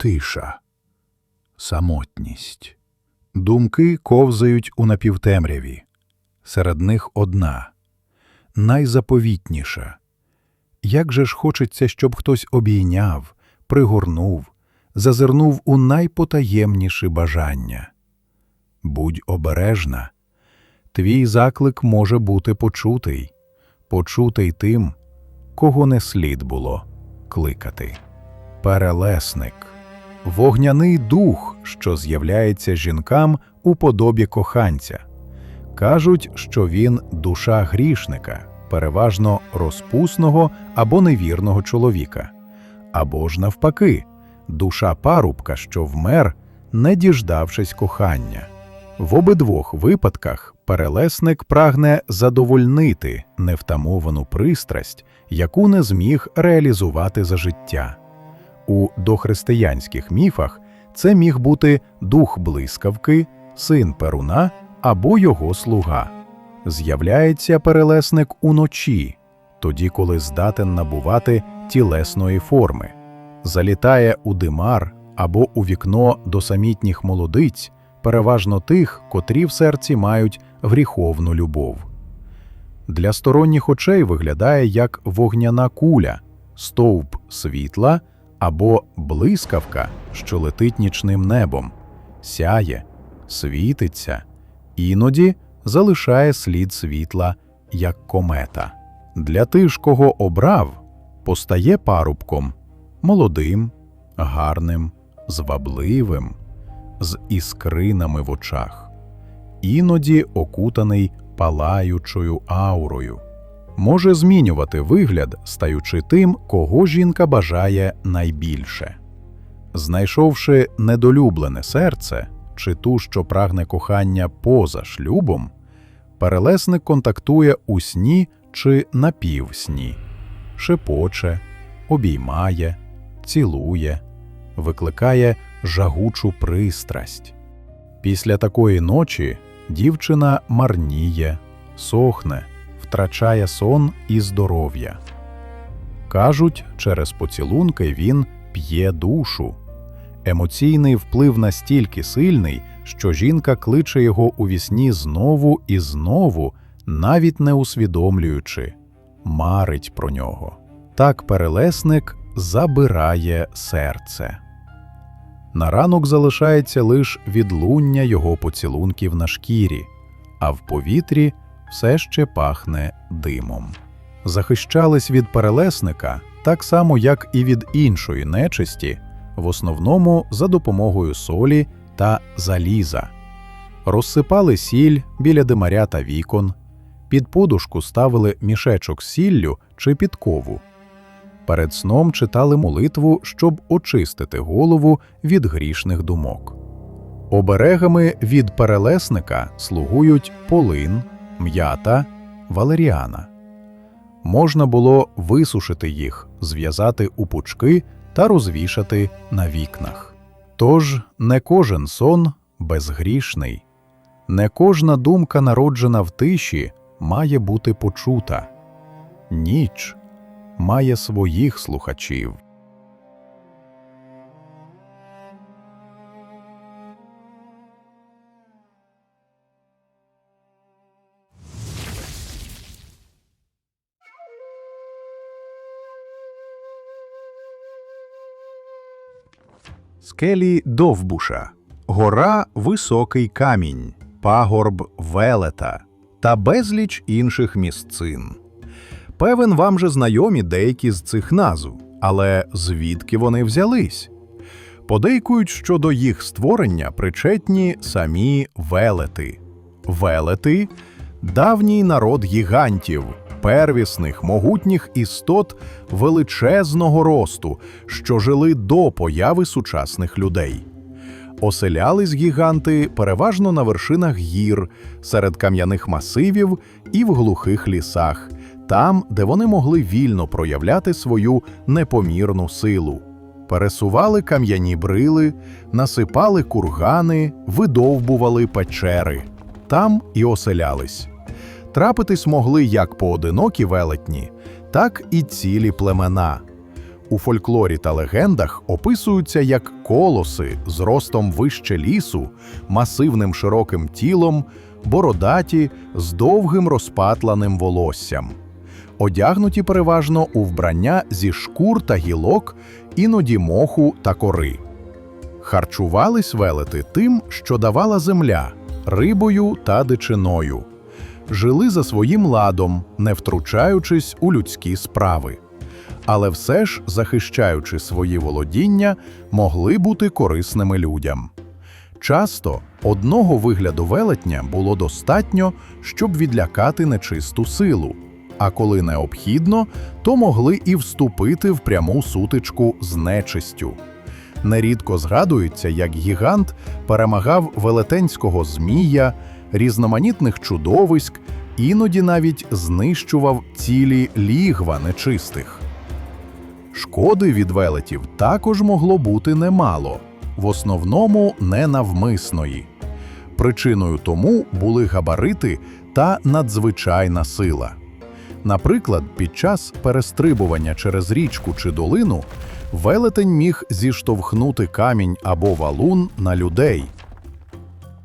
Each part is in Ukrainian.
Тиша, самотність. Думки ковзають у напівтемряві. Серед них одна найзаповітніша. Як же ж хочеться, щоб хтось обійняв, пригорнув, зазирнув у найпотаємніші бажання. Будь обережна, твій заклик може бути почутий, почутий тим, кого не слід було кликати. Перелесник вогняний дух, що з'являється жінкам у подобі коханця. Кажуть, що він душа грішника, переважно розпусного або невірного чоловіка, або ж навпаки, душа парубка, що вмер, не діждавшись кохання. В обидвох випадках перелесник прагне задовольнити невтамовану пристрасть, яку не зміг реалізувати за життя. У дохристиянських міфах це міг бути дух блискавки, син Перуна або його слуга. З'являється перелесник уночі, тоді, коли здатен набувати тілесної форми, залітає у димар або у вікно до самітніх молодиць, переважно тих, котрі в серці мають гріховну любов. Для сторонніх очей виглядає як вогняна куля, стовп світла або блискавка, що летить нічним небом, сяє, світиться, іноді залишає слід світла, як комета. Для тих, кого обрав, постає парубком молодим, гарним, звабливим, з іскринами в очах, іноді окутаний палаючою аурою. Може змінювати вигляд, стаючи тим, кого жінка бажає найбільше. Знайшовши недолюблене серце чи ту, що прагне кохання поза шлюбом, перелесник контактує у сні чи напівсні, шепоче, обіймає, цілує, викликає жагучу пристрасть. Після такої ночі дівчина марніє, сохне, втрачає сон і здоров'я. Кажуть, через поцілунки він п'є душу. Емоційний вплив настільки сильний, що жінка кличе його у вісні знову і знову, навіть не усвідомлюючи, марить про нього. Так перелесник забирає серце. На ранок залишається лише відлуння його поцілунків на шкірі, а в повітрі все ще пахне димом. Захищались від перелесника так само, як і від іншої нечисті, в основному за допомогою солі та заліза. Розсипали сіль біля димаря та вікон, під подушку ставили мішечок сіллю чи підкову. Перед сном читали молитву, щоб очистити голову від грішних думок. Оберегами від перелесника слугують полин, м'ята, валеріана. Можна було висушити їх, зв'язати у пучки та розвішати на вікнах. Тож не кожен сон безгрішний, не кожна думка, народжена в тиші, має бути почута. Ніч має своїх слухачів. Скелі Довбуша, гора Високий Камінь, пагорб Велета та безліч інших місцин. Певен, вам же знайомі деякі з цих назв, але звідки вони взялись? Подейкують, що до їх створення причетні самі велети. Велети давній народ гігантів, первісних, могутніх істот величезного росту, що жили до появи сучасних людей. Оселялись гіганти переважно на вершинах гір, серед кам'яних масивів і в глухих лісах, там, де вони могли вільно проявляти свою непомірну силу. Пересували кам'яні брили, насипали кургани, видовбували печери. Там і оселялись. Трапитись могли як поодинокі велетні, так і цілі племена. у фольклорі та легендах описуються як колоси з ростом вище лісу, масивним широким тілом, бородаті з довгим розпатланим волоссям. Одягнуті переважно у вбрання зі шкур та гілок, іноді моху та кори. Харчувались велети тим, що давала земля, рибою та дичиною. Жили за своїм ладом, не втручаючись у людські справи. Але все ж, захищаючи свої володіння, могли бути корисними людям. Часто одного вигляду велетня було достатньо, щоб відлякати нечисту силу, а коли необхідно, то могли і вступити в пряму сутичку з нечистю. Нерідко згадується, як гігант перемагав велетенського змія, різноманітних чудовиськ, іноді навіть знищував цілі лігва нечистих. Шкоди від велетів також могло бути немало, в основному ненавмисної. Причиною тому були габарити та надзвичайна сила. Наприклад, під час перестрибування через річку чи долину велетень міг зіштовхнути камінь або валун на людей.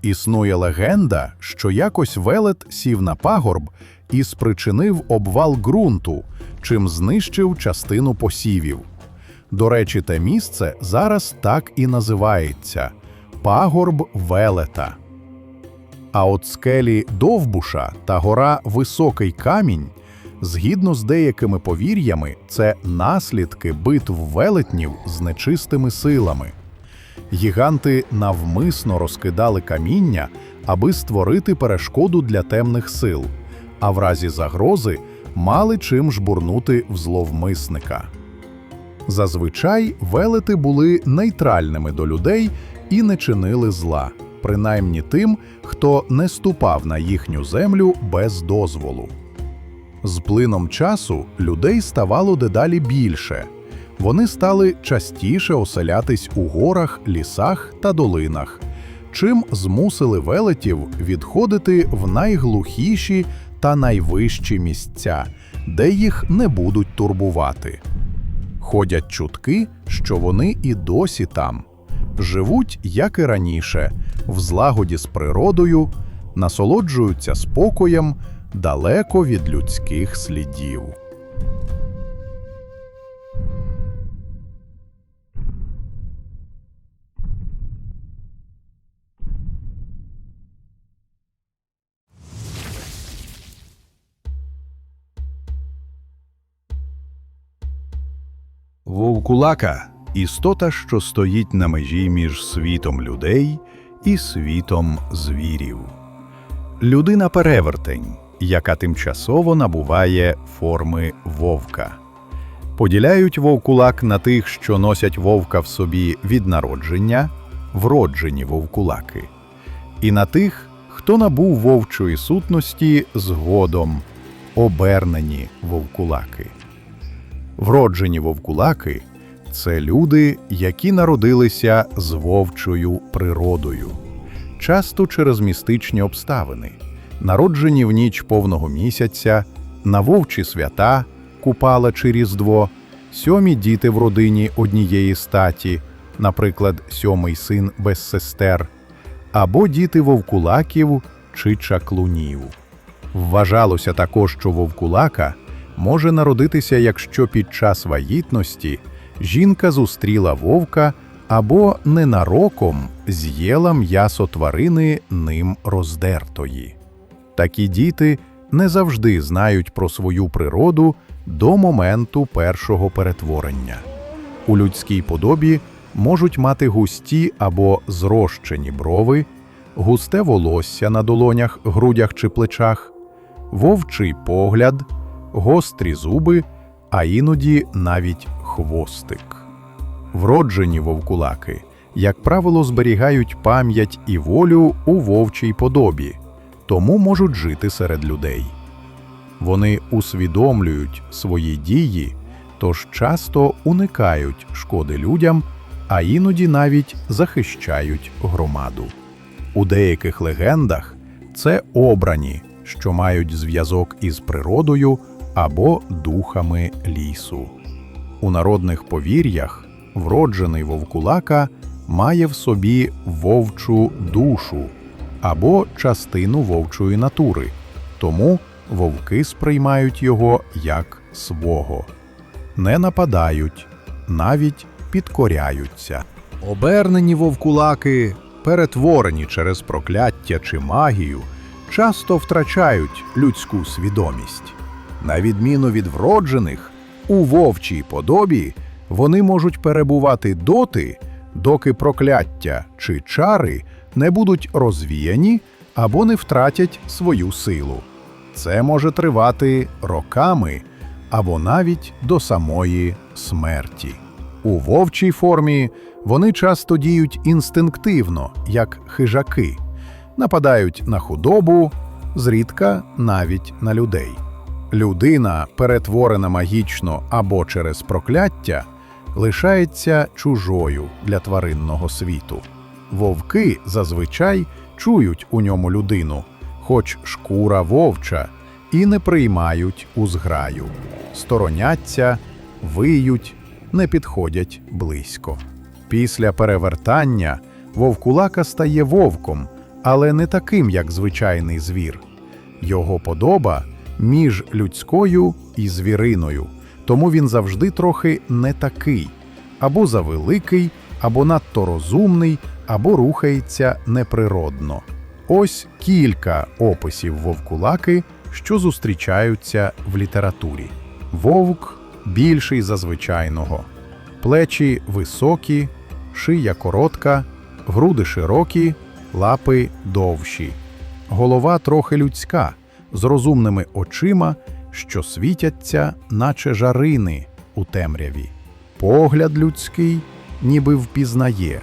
Існує легенда, що якось велет сів на пагорб і спричинив обвал ґрунту, чим знищив частину посівів. До речі, те місце зараз так і називається пагорб велета. А от скелі Довбуша та гора Високий Камінь, згідно з деякими повір'ями, це наслідки битв велетнів з нечистими силами. Гіганти навмисно розкидали каміння, аби створити перешкоду для темних сил, а в разі загрози мали чим жбурнути в зловмисника. Зазвичай велети були нейтральними до людей і не чинили зла, принаймні тим, хто не ступав на їхню землю без дозволу. З плином часу людей ставало дедалі більше. Вони стали частіше оселятись у горах, лісах та долинах, чим змусили велетів відходити в найглухіші та найвищі місця, де їх не будуть турбувати. Ходять чутки, що вони і досі там, живуть, як і раніше, в злагоді з природою, насолоджуються спокоєм далеко від людських слідів. Вовкулака істота, що стоїть на межі між світом людей і світом звірів. Людина перевертень, яка тимчасово набуває форми вовка. Поділяють вовкулак на тих, що носять вовка в собі від народження, вроджені вовкулаки, і на тих, хто набув вовчої сутності згодом, обернені вовкулаки. Вроджені вовкулаки це люди, які народилися з вовчою природою, часто через містичні обставини, народжені в ніч повного місяця, на вовчі свята, купала чи різдво, сьомі діти в родині однієї статі, наприклад, сьомий син без сестер, або діти вовкулаків чи чаклунів. Вважалося також, що вовкулака може народитися, якщо під час вагітності жінка зустріла вовка або ненароком з'їла м'ясо тварини ним роздертої. Такі діти не завжди знають про свою природу до моменту першого перетворення. У людській подобі можуть мати густі або зрощені брови, густе волосся на долонях, грудях чи плечах, вовчий погляд, гострі зуби, а іноді навіть хвостик. Вроджені вовкулаки, як правило, зберігають пам'ять і волю у вовчій подобі, тому можуть жити серед людей. Вони усвідомлюють свої дії, тож часто уникають шкоди людям, а іноді навіть захищають громаду. У деяких легендах це обрані, що мають зв'язок із природою або духами лісу. У народних повір'ях вроджений вовкулака має в собі вовчу душу або частину вовчої натури, тому вовки сприймають його як свого. Не нападають, навіть підкоряються. Обернені вовкулаки, перетворені через прокляття чи магію, часто втрачають людську свідомість. На відміну від вроджених, у вовчій подобі вони можуть перебувати доти, доки прокляття чи чари не будуть розвіяні або не втратять свою силу. Це може тривати роками або навіть до самої смерті. У вовчій формі вони часто діють інстинктивно, як хижаки, нападають на худобу, зрідка навіть на людей. Людина, перетворена магічно або через прокляття, лишається чужою для тваринного світу. Вовки зазвичай чують у ньому людину, хоч шкура вовча, і не приймають у зграю, стороняться, виють, не підходять близько. Після перевертання вовкулака стає вовком, але не таким, як звичайний звір. Його подоба між людською і звіриною, тому він завжди трохи не такий, або завеликий, або надто розумний, або рухається неприродно. Ось кілька описів вовкулаки, що зустрічаються в літературі. Вовк більший за звичайного, плечі високі, шия коротка, груди широкі, лапи довші, голова трохи людська, з розумними очима, що світяться, наче жарини у темряві. Погляд людський, ніби впізнає,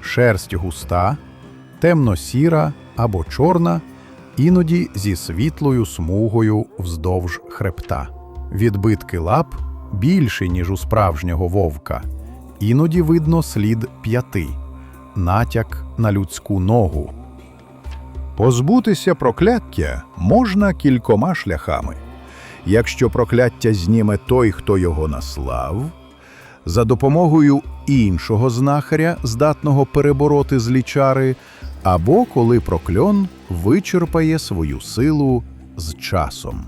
шерсть густа, темно-сіра або чорна, іноді зі світлою смугою вздовж хребта. Відбитки лап більші, ніж у справжнього вовка. Іноді видно слід п'яти, натяк на людську ногу. Позбутися прокляття можна кількома шляхами. Якщо прокляття зніме той, хто його наслав, за допомогою іншого знахаря, здатного перебороти злі чари, або коли прокльон вичерпає свою силу з часом.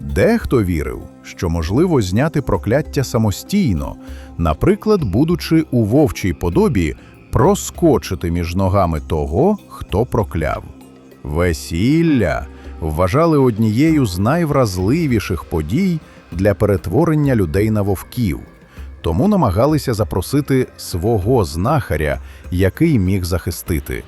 Дехто вірив, що можливо зняти прокляття самостійно, наприклад, будучи у вовчій подобі, проскочити між ногами того, хто прокляв. Весілля вважали однією з найвразливіших подій для перетворення людей на вовків, тому намагалися запросити свого знахаря, який міг захистити.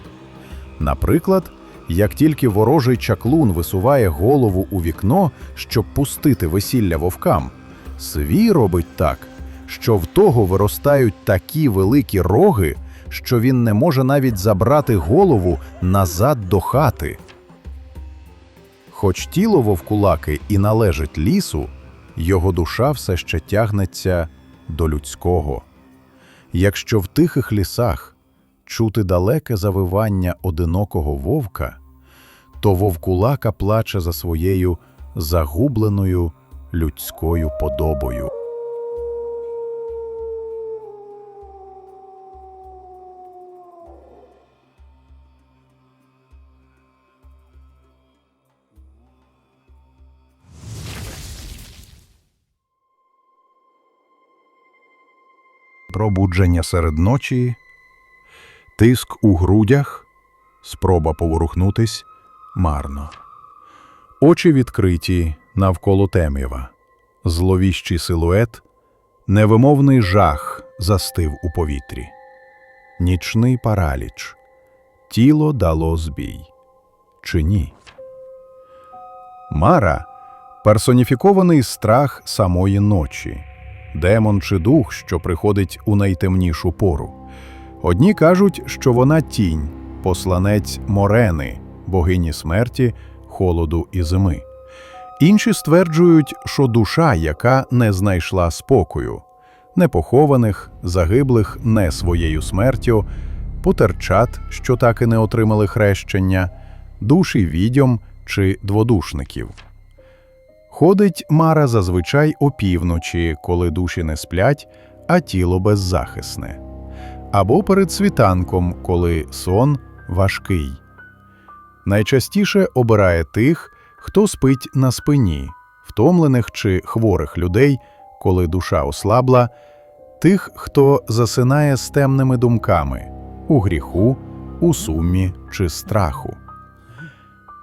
Наприклад, як тільки ворожий чаклун висуває голову у вікно, щоб пустити весілля вовкам, свій робить так, що в того виростають такі великі роги, що він не може навіть забрати голову назад до хати. Хоч тіло вовкулаки і належить лісу, його душа все ще тягнеться до людського. Якщо в тихих лісах чути далеке завивання одинокого вовка, то вовкулака плаче за своєю загубленою людською подобою. Пробудження серед ночі, тиск у грудях, спроба поворухнутись марно. Очі відкриті навколо темрява, зловіщий силует, невимовний жах застив у повітрі. Нічний параліч. Тіло дало збій. Чи ні? Мара персоніфікований страх самої ночі, демон чи дух, що приходить у найтемнішу пору. Одні кажуть, що вона тінь, посланець Морени, богині смерті, холоду і зими. Інші стверджують, що душа, яка не знайшла спокою, непохованих, загиблих не своєю смертю, потерчат, що так і не отримали хрещення, душі відьом чи дводушників. Ходить Мара зазвичай опівночі, коли душі не сплять, а тіло беззахисне, або перед світанком, коли сон важкий. Найчастіше обирає тих, хто спить на спині, втомлених чи хворих людей, коли душа ослабла, тих, хто засинає з темними думками у гріху, у сумі чи страху.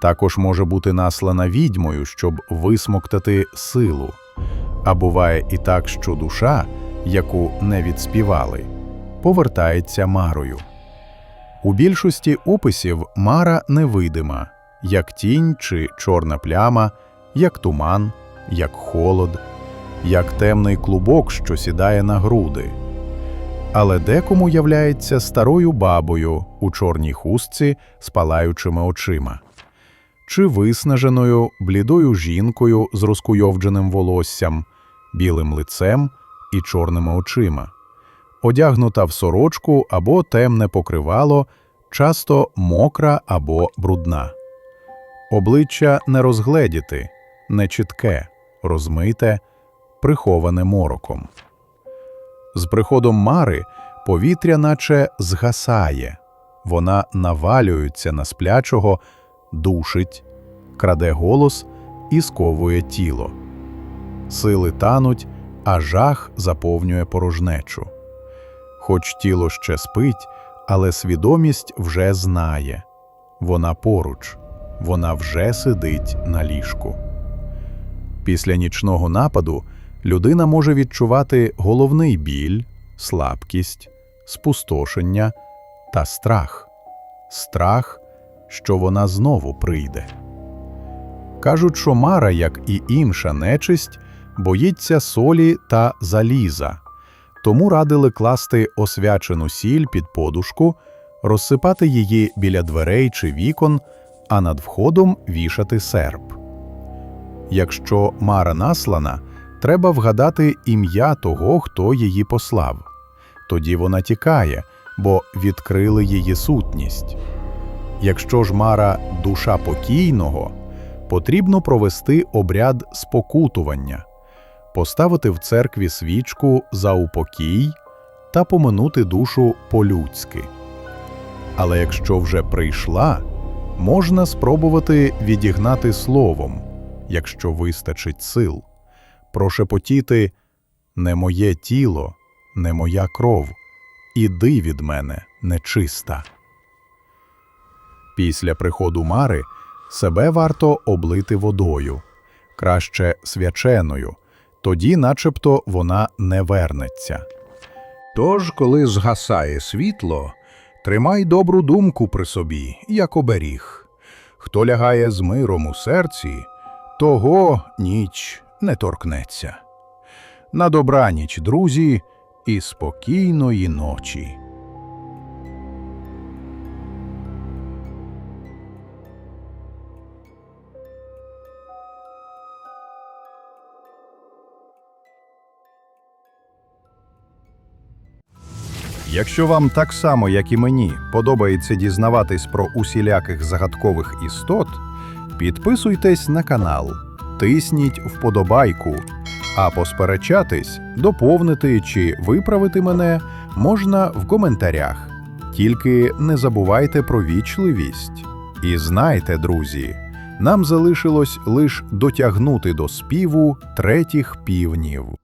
Також може бути наслана відьмою, щоб висмоктати силу. А буває і так, що душа, яку не відспівали, повертається марою. У більшості описів мара невидима, як тінь чи чорна пляма, як туман, як холод, як темний клубок, що сідає на груди. Але декому являється старою бабою у чорній хустці з палаючими очима чи виснаженою, блідою жінкою з розкуйовдженим волоссям, білим лицем і чорними очима, одягнута в сорочку або темне покривало, часто мокра або брудна. Обличчя не розгледіти, нечітке, розмите, приховане мороком. З приходом Мари повітря наче згасає, вона навалюється на сплячого, душить, краде голос і сковує тіло. Сили тануть, а жах заповнює порожнечу. Хоч тіло ще спить, але свідомість вже знає вона поруч, вона вже сидить на ліжку. Після нічного нападу людина може відчувати головний біль, слабкість, спустошення та страх. Страх, що вона знову прийде. Кажуть, що Мара, як і інша нечисть, боїться солі та заліза, тому радили класти освячену сіль під подушку, розсипати її біля дверей чи вікон, а над входом вішати серп. Якщо Мара наслана, треба вгадати ім'я того, хто її послав. Тоді вона тікає, бо відкрили її сутність. Якщо ж Мара душа покійного, потрібно провести обряд спокутування, поставити в церкві свічку за упокій та поминути душу по-людськи. Але якщо вже прийшла, можна спробувати відігнати словом, якщо вистачить сил, прошепотіти «Не моє тіло, не моя кров, іди від мене, нечиста». Після приходу Мари себе варто облити водою, краще свяченою, тоді начебто вона не вернеться. Тож, коли згасає світло, тримай добру думку при собі, як оберіг. Хто лягає з миром у серці, того ніч не торкнеться. На добраніч, друзі, і спокійної ночі. Якщо вам так само, як і мені, подобається дізнаватись про усіляких загадкових істот, підписуйтесь на канал, тисніть вподобайку, а посперечатись, доповнити чи виправити мене можна в коментарях. Тільки не забувайте про вічливість. І знайте, друзі, нам залишилось лише дотягнути до співу третіх півнів.